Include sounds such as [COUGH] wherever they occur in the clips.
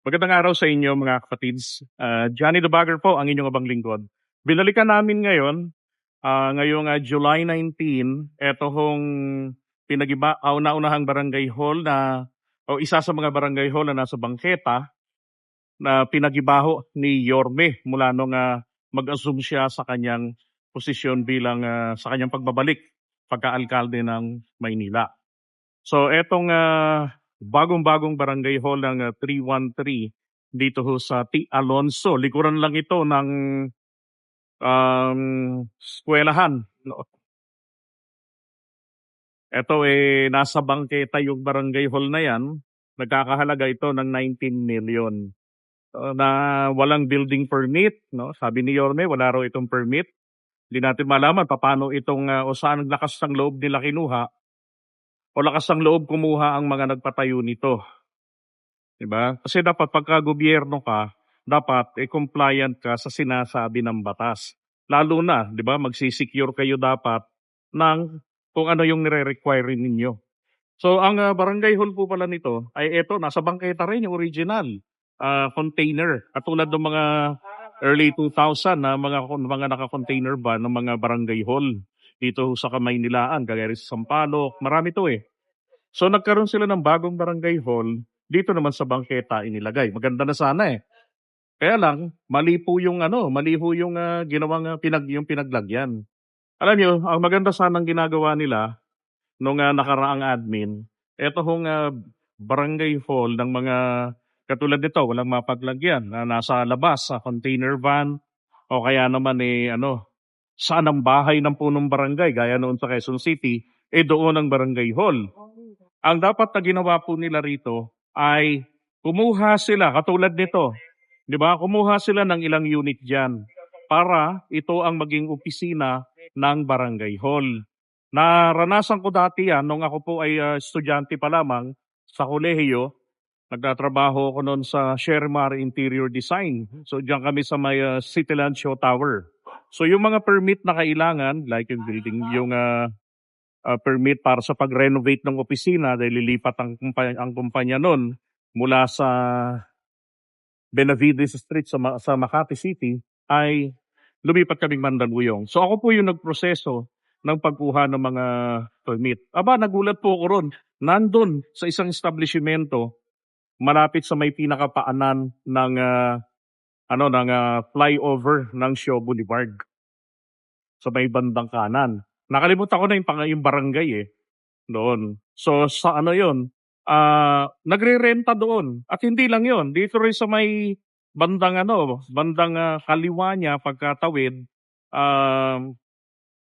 Magandang araw sa inyo mga kapatids. Ah, Johnny Bagger po ang inyong abang lingkod. Binalikan namin ngayon, ah, ngayong ah, July 19, eto hong pinagiba, kauna-unahang barangay hall na, o isa sa mga barangay hall na nasa bangketa, na pinagibaho ni Yorme mula nung ah, mag-assume siya sa kanyang posisyon bilang ah, sa kanyang pagbabalik pagka-alkalde ng Maynila. So etong ah, bagong-bagong barangay hall ng ah, 313 dito ho sa T. Alonso. Likuran lang ito ng um, eskwelahan. No? Ito eh, nasa bangketa yung barangay hall na yan. Nagkakahalaga ito ng 19 million. So, na walang building permit. No? Sabi ni Yorme, wala raw itong permit. Hindi natin malaman paano itong uh, o saan ang lakas ng loob nila kinuha o lakas ng loob kumuha ang mga nagpatayo nito. 'Di ba? Kasi dapat pagka gobyerno ka, dapat eh, compliant ka sa sinasabi ng batas. Lalo na, 'di ba, magsisecure kayo dapat ng kung ano yung nire-require ninyo. So ang uh, barangay hall po pala nito ay ito, nasa bangketa rin yung original uh, container. Katulad ng mga early 2000 na mga mga naka-container ba ng mga barangay hall dito sa Kamaynilaan, kagaya sa Sampaloc, marami to eh. So nagkaroon sila ng bagong barangay hall, dito naman sa bangketa inilagay. Maganda na sana eh. Kaya lang, mali po yung ano, mali po yung uh, ginawang uh, pinag, yung pinaglagyan. Alam niyo, ang maganda sanang ginagawa nila nung uh, nakaraang admin, eto hong uh, barangay hall ng mga katulad nito, walang mapaglagyan na nasa labas sa container van o kaya naman eh ano, saan ang bahay ng punong barangay, gaya noon sa Quezon City, eh doon ang barangay hall. Ang dapat na ginawa po nila rito ay kumuha sila, katulad nito, di ba? Kumuha sila ng ilang unit dyan para ito ang maging opisina ng barangay hall. Naranasan ko dati yan nung ako po ay uh, estudyante pa lamang sa kolehiyo. Nagtatrabaho ako noon sa Shermar Interior Design. So diyan kami sa may uh, Cityland Show Tower. So yung mga permit na kailangan, like yung building, yung uh, uh, permit para sa pag-renovate ng opisina dahil lilipat ang, ang kumpanya noon mula sa Benavides Street sa, sa Makati City ay lumipat kaming Mandaluyong. So ako po yung nagproseso ng pagkuha ng mga permit. Aba, nagulat po ako ron. Nandun sa isang establishmento malapit sa may pinakapaanan ng uh, ano ng uh, flyover ng Shaw Boulevard sa may bandang kanan. Nakalimutan ko na yung, pang, yung barangay eh doon. So sa ano 'yon? Uh, nagre-renta doon. At hindi lang 'yon, dito rin sa may bandang ano, bandang uh, kaliwa niya pagkatawid uh,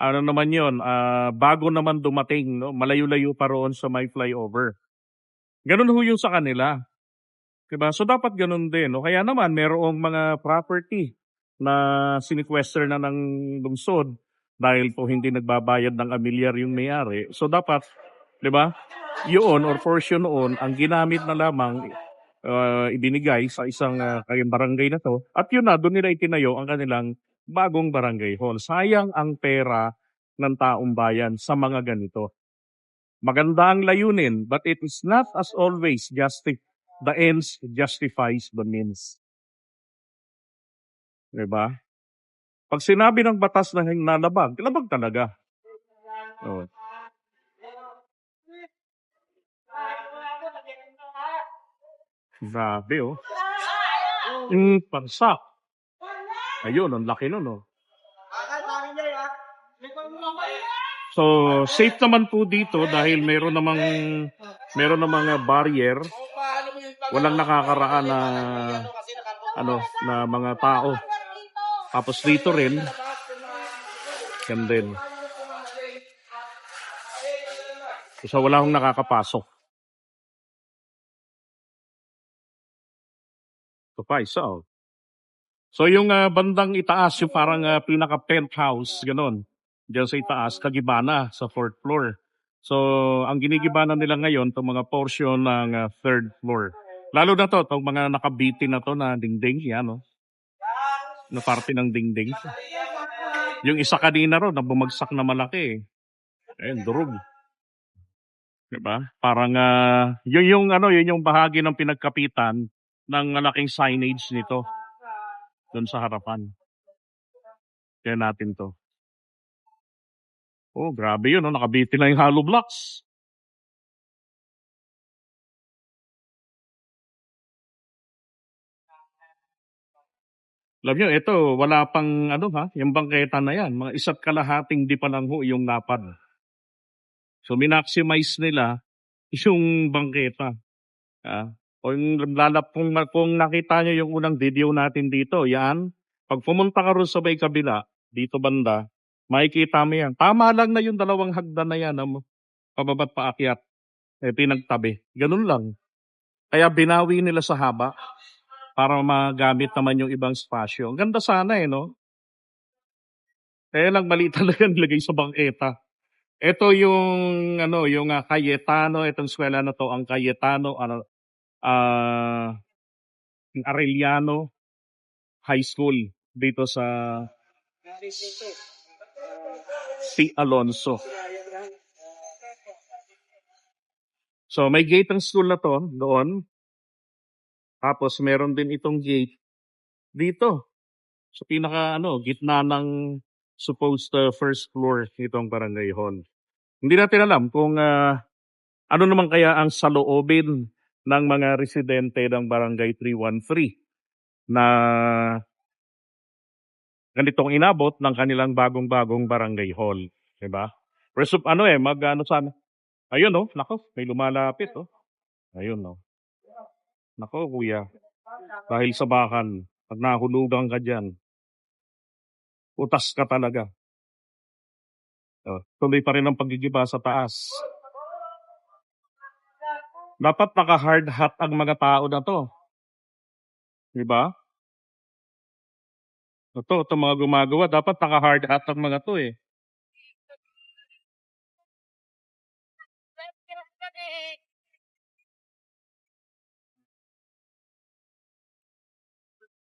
ano naman 'yon, uh, bago naman dumating no, malayo-layo pa roon sa may flyover. Ganun ho yung sa kanila. Diba? So dapat ganun din. O kaya naman merong mga property na sinequester na ng lungsod dahil po hindi nagbabayad ng amilyar yung may-ari. So dapat, di ba, yun or portion noon ang ginamit na lamang uh, ibinigay sa isang uh, barangay na to. At yun na, doon nila itinayo ang kanilang bagong barangay hall. Sayang ang pera ng taong bayan sa mga ganito. Maganda ang layunin, but it is not as always justified the ends justifies the means. Diba? Pag sinabi ng batas na nalabag, labag talaga. Oh. Grabe oh. Yung pansak. Ayun, ang laki nun oh. So, safe naman po dito dahil meron namang meron namang barrier walang nakakaraan na ano na mga tao. Tapos dito rin yan din. So wala akong nakakapasok. So pa isa oh. So yung uh, bandang itaas, yung parang uh, pinaka penthouse, ganun. Diyan sa itaas, kagibana sa fourth floor. So ang ginigibana nila ngayon, itong mga portion ng uh, third floor. Lalo na to, itong mga nakabitin na to na dingding, yan no? Na parte ng dingding. Yung isa kanina ro, na bumagsak na malaki. Eh. Ayun, durog. Diba? Parang, uh, yun yung, ano, yun yung bahagi ng pinagkapitan ng malaking signage nito doon sa harapan. Kaya natin to. Oh, grabe yun. Oh. Nakabiti na yung hollow blocks. Alam nyo, ito, wala pang ano ha, yung bangketa na yan. Mga isa't kalahating di pa lang ho yung napad. So, minaximize nila [LAUGHS] yung bangketa. Ah, o yung lalap, kung, kung nakita nyo yung unang video natin dito, yan, pag pumunta ka rin sa may kabila, dito banda, makikita mo yan. Tama lang na yung dalawang hagdan na yan, um, pababat paakyat, eh, pinagtabi. Ganun lang. Kaya binawi nila sa haba para magamit naman yung ibang spasyo. Ang ganda sana eh, no? Kaya lang mali [LAUGHS] talaga nilagay sa bangketa. Ito yung ano, yung uh, Cayetano, itong eskwela na to, ang Cayetano, ano, uh, Arellano High School dito sa si Alonso. So may gate ang school na to doon. Tapos meron din itong gate dito. Sa pinaka ano, gitna ng supposed uh, first floor nitong barangay hall. Hindi natin alam kung uh, ano naman kaya ang saloobin ng mga residente ng barangay 313 na ganitong inabot ng kanilang bagong-bagong barangay hall, 'di ba? Pero ano eh, mag ano sana. Ayun oh, nako, may lumalapit oh. Ayun oh. Nako kuya. Dahil sa bakan, pag nahulugan ka diyan, utas ka talaga. Oh, tuloy pa rin ang paggigiba sa taas. Dapat naka-hard hat ang mga tao na to. Di ba? Ito, ito mga gumagawa, dapat naka-hard hat ang mga to eh.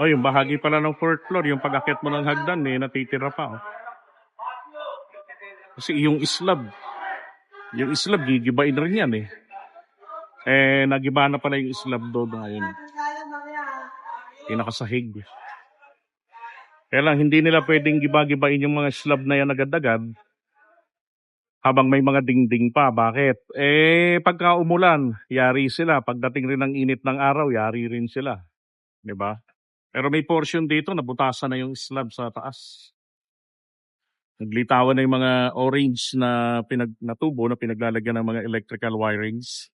Oh, yung bahagi pala ng fourth floor, yung pag-akit mo ng hagdan, eh, natitira pa. Oh. Kasi yung slab, yung slab, gigibain rin yan eh. Eh, nagiba na pala yung slab doon ngayon. Pinakasahig. Kaya lang, hindi nila pwedeng giba-gibain yung mga slab na yan agad-agad habang may mga dingding pa. Bakit? Eh, pagka umulan, yari sila. Pagdating rin ng init ng araw, yari rin sila. ba? Pero may portion dito, nabutasan na yung slab sa taas. Naglitawan na yung mga orange na, pinag, na tubo na pinaglalagyan ng mga electrical wirings.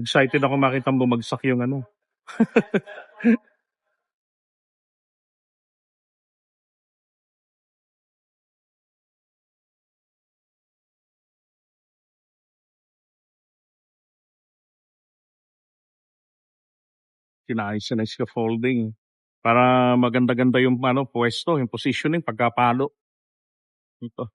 Excited ako makita bumagsak yung ano. [LAUGHS] Sinayos na yung scaffolding para maganda-ganda yung ano, pwesto, yung positioning, pagkapalo. Ito.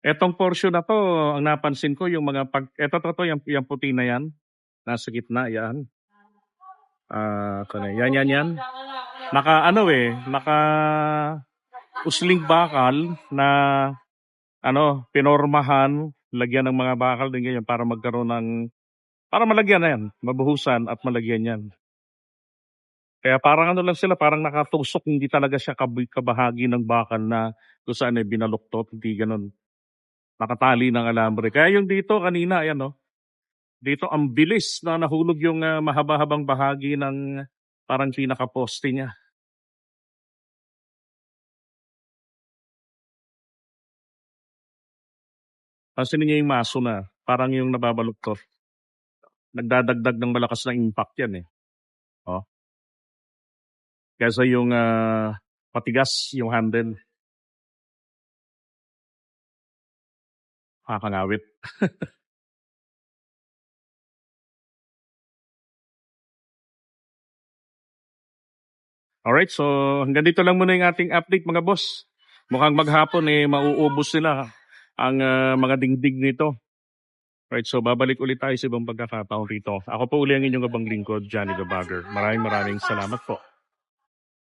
Etong portion na to, ang napansin ko yung mga pag eto to, to yung, yung puti na yan. Nasa gitna yan. Ah, uh, yan yan yan. Naka ano eh, naka usling bakal na ano, pinormahan, lagyan ng mga bakal din ganyan para magkaroon ng para malagyan na yan, mabuhusan at malagyan yan. Kaya parang ano lang sila, parang nakatusok, hindi talaga siya kab- kabahagi ng bakal na kung saan ay binaluktot, hindi ganun. Nakatali ng alambre. Kaya yung dito kanina, ayan no, dito ang bilis na nahulog yung uh, mahaba-habang bahagi ng parang pinaka-poste niya. Pansin niya yung maso na, parang yung nababaluktot. Nagdadagdag ng malakas na impact yan eh. Kaysa yung uh, matigas yung handle. Nakakangawit. [LAUGHS] Alright, so hanggang dito lang muna yung ating update mga boss. Mukhang maghapon eh mauubos sila ang uh, mga dingding nito. Right, so babalik ulit tayo sa ibang pagkakataon rito. Ako po uli ang inyong abang lingkod, Johnny the Bagger. Maraming maraming salamat po.